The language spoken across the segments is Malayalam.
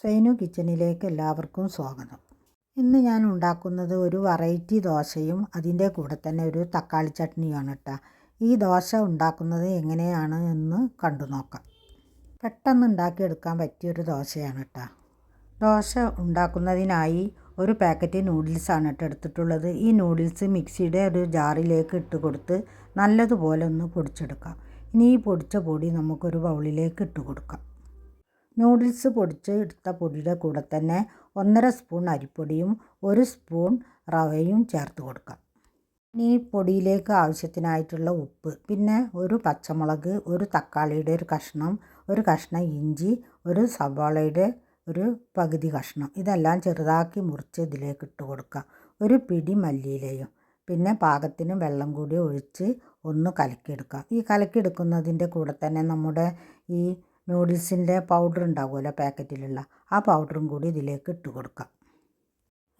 സൈനു കിച്ചണിലേക്ക് എല്ലാവർക്കും സ്വാഗതം. ഇന്ന് ഞാൻ ഉണ്ടാക്കുന്നത് ഒരു വെറൈറ്റി ദോശയും അതിന്റെ കൂടെ തന്നെ ഒരു തക്കാളി ചട്നിയാണ് കേട്ടോ. ഈ ദോശ ഉണ്ടാക്കുന്നത് എങ്ങനെയാണ് എന്ന് കണ്ടു നോക്കാം. പെട്ടെന്ന് ഉണ്ടാക്കിയെടുക്കാൻ പറ്റിയൊരു ദോശയാണ് കേട്ടോ. ദോശ ഉണ്ടാക്കുന്നതിനായി ഒരു പാക്കറ്റ് നൂഡിൽസാണ് കേട്ടോ എടുത്തിട്ടുള്ളത്. ഈ നൂഡിൽസ് മിക്സിയുടെ ഒരു ജാറിലേക്ക് ഇട്ട് കൊടുത്ത് നല്ലതുപോലെ ഒന്ന് പൊടിച്ചെടുക്കാം. ഇനി ഈ പൊടിച്ച പൊടി നമുക്കൊരു ബൗളിലേക്ക് ഇട്ട് കൊടുക്കാം. നൂഡിൽസ് പൊടിച്ച് എടുത്ത പൊടിയുടെ കൂടെ തന്നെ ഒന്നര സ്പൂൺ അരിപ്പൊടിയും ഒരു സ്പൂൺ റവയും ചേർത്ത് കൊടുക്കാം. ഇനി പൊടിയിലേക്ക് ആവശ്യത്തിനായിട്ടുള്ള ഉപ്പ് പിന്നെ ഒരു പച്ചമുളക് ഒരു തക്കാളിയുടെ ഒരു കഷ്ണം ഒരു കഷ്ണം ഇഞ്ചി ഒരു സവാളയുടെ ഒരു പകുതി കഷ്ണം ഇതെല്ലാം ചെറുതാക്കി മുറിച്ച് ഇതിലേക്ക് ഇട്ട് കൊടുക്കുക ഒരു പിടി മല്ലിയിലയും പിന്നെ പാകത്തിന് വെള്ളം കൂടി ഒഴിച്ച് ഒന്ന് കലക്കിയെടുക്കുക ഈ കലക്കിയെടുക്കുന്നതിന്റെ കൂടെ തന്നെ നമ്മുടെ ഈ നൂഡിൽസിന്റെ പൗഡർ ഉണ്ടാകുമല്ലോ പാക്കറ്റിലുള്ള. ആ പൗഡറും കൂടി ഇതിലേക്ക് ഇട്ട് കൊടുക്കാം.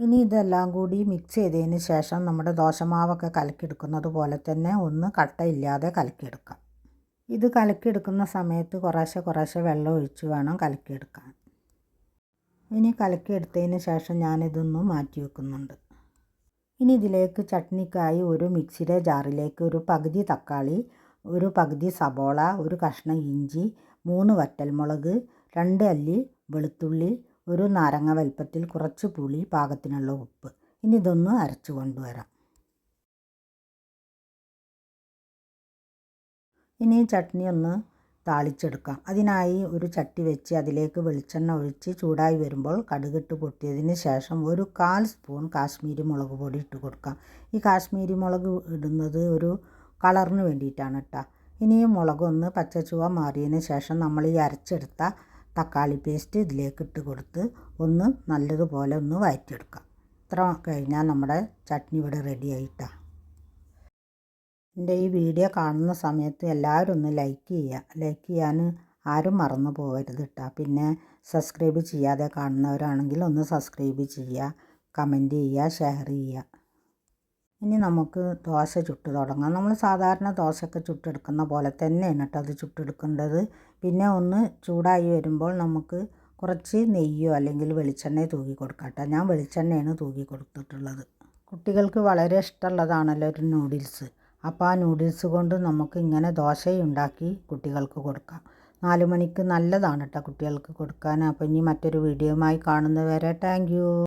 ഇനി ഇതെല്ലാം കൂടി മിക്സ് ചെയ്തതിന് ശേഷം നമ്മുടെ ദോശമാവൊക്കെ കലക്കിയെടുക്കുന്നത് പോലെ തന്നെ ഒന്ന് കട്ടയില്ലാതെ കലക്കിയെടുക്കാം. ഇത് കലക്കിയെടുക്കുന്ന സമയത്ത് കുറേശ്ശെ കുറേശ്ശെ വെള്ളം ഒഴിച്ച് വേണം കലക്കിയെടുക്കാൻ. ഇനി കലക്കിയെടുത്തതിന് ശേഷം ഞാനിതൊന്ന് മാറ്റി വെക്കുന്നുണ്ട്. ഇനി ഇതിലേക്ക് ചട്നിക്കായി ഒരു മിക്സിയുടെ ജാറിലേക്ക് ഒരു പകുതി തക്കാളി ഒരു പകുതി സബോള ഒരു കഷ്ണം ഇഞ്ചി മൂന്ന് വറ്റൽമുളക് രണ്ട് അല്ലി വെളുത്തുള്ളി ഒരു നാരങ്ങ വലുപ്പത്തിൽ കുറച്ച് പുളി പാകത്തിനുള്ള ഉപ്പ്. ഇനി ഇതൊന്ന് അരച്ചു കൊണ്ടുവരാം. ഇനി ചട്നി ഒന്ന് താളിച്ചെടുക്കാം. അതിനായി ഒരു ചട്ടി വെച്ച് അതിലേക്ക് വെളിച്ചെണ്ണ ഒഴിച്ച് ചൂടായി വരുമ്പോൾ കടുകിട്ട് പൊട്ടിയതിന് ശേഷം ഒരു കാൽ സ്പൂൺ കാശ്മീരി മുളക് പൊടി ഇട്ട് കൊടുക്കാം. ഈ കാശ്മീരി മുളക് ഇടുന്നത് ഒരു കളറിന് വേണ്ടിയിട്ടാണ് കേട്ടോ ഇനി ഈ മുളകൊന്ന് പച്ചച്ചുവ മാറിയതിന് ശേഷം നമ്മൾ ഈ അരച്ചെടുത്ത തക്കാളി പേസ്റ്റ് ഇതിലേക്ക് ഇട്ട് കൊടുത്ത് ഒന്ന് നല്ലതുപോലെ ഒന്ന് വഴറ്റിയെടുക്കാം ഇത്ര കഴിഞ്ഞാൽ നമ്മുടെ ചട്നി ഇവിടെ റെഡി ആയിട്ടാണ് എന്റെ ഈ വീഡിയോ കാണുന്ന സമയത്ത് എല്ലാവരും ഒന്ന് ലൈക്ക് ചെയ്യുക. ലൈക്ക് ചെയ്യാൻ ആരും മറന്നു പോകരുത് കേട്ടോ പിന്നെ സബ്സ്ക്രൈബ് ചെയ്യാതെ കാണുന്നവരാണെങ്കിൽ ഒന്ന് സബ്സ്ക്രൈബ് ചെയ്യുക കമന്റ് ചെയ്യുക ഷെയർ ചെയ്യുക. ഇനി നമുക്ക് ദോശ ചുട്ട് തുടങ്ങാം. നമ്മൾ സാധാരണ ദോശയൊക്കെ ചുട്ടെടുക്കുന്ന പോലെ തന്നെയാണ് കേട്ടോ അത് ചുട്ടെടുക്കേണ്ടത്. പിന്നെ ഒന്ന് ചൂടായി വരുമ്പോൾ നമുക്ക് കുറച്ച് നെയ്യോ അല്ലെങ്കിൽ വെളിച്ചെണ്ണയോ തൂക്കി കൊടുക്കാം കേട്ടോ. ഞാൻ വെളിച്ചെണ്ണയാണ് തൂക്കി കൊടുത്തിട്ടുള്ളത്. കുട്ടികൾക്ക് വളരെ ഇഷ്ടമുള്ളതാണല്ലോ ഒരു നൂഡിൽസ്. അപ്പോൾ ആ നൂഡിൽസ് കൊണ്ട് നമുക്ക് ഇങ്ങനെ ദോശയുണ്ടാക്കി കുട്ടികൾക്ക് കൊടുക്കാം. നാല് മണിക്ക് നല്ലതാണ് കേട്ടോ കുട്ടികൾക്ക് കൊടുക്കാൻ. അപ്പോൾ ഇനി മറ്റൊരു വീഡിയോയുമായി കാണുന്നവരെ താങ്ക്